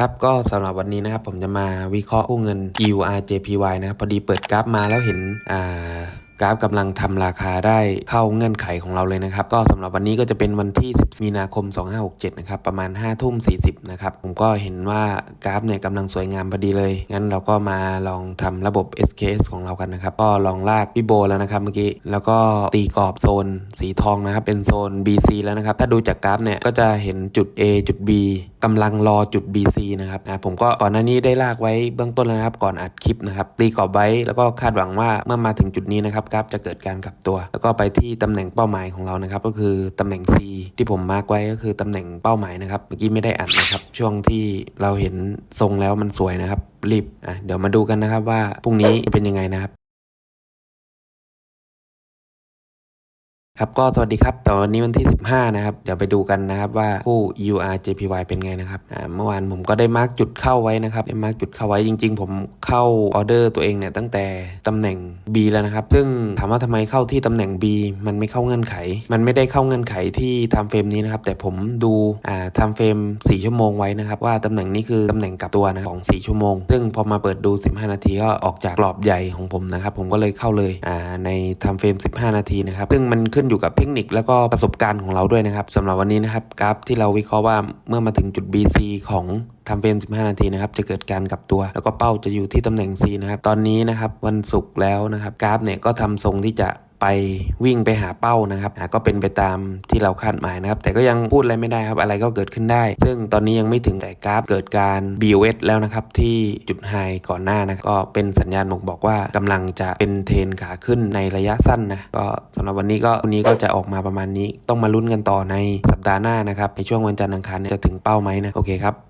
ครับก็สำหรับวันนี้นะครับผมจะมาวิเคราะห์กู้เงิน EURJPY นะครับพอดีเปิดกราฟมาแล้วเห็นอ่า กราฟกำลังทำราคาได้เข้าเงื่อนไขของเราเลยนะครับ ก็สำหรับวันนี้ก็จะเป็นวันที่ 10 มีนาคม 2567 นะครับ ประมาณ 5 ทุ่ม 40 นะครับ ผมก็เห็นว่ากราฟเนี่ยกำลังสวยงามพอดีเลย งั้นเราก็มาลองทำระบบ SKS ของเรากันนะครับ ก็ลองลากพี่โบแล้วนะครับเมื่อกี้ แล้วก็ตีกรอบโซนสีทองนะครับ เป็นโซน BC แล้วนะครับ ถ้าดูจากกราฟเนี่ยก็จะเห็นจุด A จุด B กำลังรอจุด BC นะครับนะผมก็ก่อนหน้านี้ได้ลากไว้เบื้องต้นแล้วนะครับ ก่อนอัดคลิปนะครับ ตีกรอบไว้แล้วก็คาดหวังว่าเมื่อมาถึงจุดนี้นะครับกราฟจะเกิดการกลับตัว แล้วก็ไปที่ตำแหน่งเป้าหมายของเรานะครับ ก็คือตำแหน่ง C ที่ผมมาร์กไว้ก็คือตำแหน่งเป้าหมายนะครับ เมื่อกี้ไม่ได้อัดนะครับ ช่วงที่เราเห็นทรงแล้วมันสวยนะครับ รีบอะเดี๋ยวมาดูกันนะครับว่าพรุ่งนี้เป็นยังไงนะครับ ครับก็สวัสดีครับต่วันนี้วันที่ 15 นะครับ เดี๋ยวไปดูกันนะครับว่าผู้ EUR JPY เป็นไงนะครับอ่าเมื่อวานผมก็ได้มาร์กจุดเข้าไว้นะครับได้มาร์กจุดเข้าไว้จริง ๆ ผมเข้าออเดอร์ตัวเองเนี่ยตั้งแต่ตำแหน่ง B แล้วนะครับ ซึ่งถามว่าทำไมเข้าที่ตำแหน่ง B มันไม่เข้าเงื่อนไข มันไม่ได้เข้าเงื่อนไขที่ทำเฟรมนี้นะครับแต่ผมดูอ่าทำเฟรม4 ชั่วโมงไว้นะครับว่าตำแหน่งนี้คือตำแหน่งกลับตัวนะของ 4 ชั่วโมง ซึ่งพอมาเปิดดู 15 นาทีก็ออกจากกรอบใหญ่ของผมนะครับผมก็เลยเข้าเลยอ่าในทำเฟรม 15 นาทีนะครับซึ่งมันขึ้นอยู่กับเทคนิคแล้วก็ประสบการณ์ของเราด้วยนะครับสำหรับวันนี้นะครับกราฟที่เราวิเคราะห์ว่าเมื่อมาถึงจุด BC ของทำเฟรม 15 นาทีนะครับ จะเกิดการกลับตัว แล้วก็เป้าจะอยู่ที่ตำแหน่ง C นะครับ ตอนนี้นะครับ วันศุกร์แล้วนะครับ กราฟเนี่ยก็ทำทรงที่จะ ไปวิ่งไปหาเป้านะครับก็เป็นไปตามที่เราคาดหมายนะครับ แต่ก็ยังพูดอะไรไม่ได้ครับ อะไรก็เกิดขึ้นได้ ซึ่งตอนนี้ยังไม่ถึงแต่กราฟเกิดการ BOS แล้วนะครับ ที่จุดไฮก่อนหน้านะก็เป็นสัญญาณบ่งบอกว่ากำลังจะเป็นเทรนขาขึ้นในระยะสั้นนะก็สำหรับวันนี้ก็วันนี้ก็จะออกมาประมาณนี้ ต้องมาลุ้นกันต่อในสัปดาห์หน้านะครับในช่วงวันจันทร์อังคารจะถึงเป้าไหมนะโอเคครับ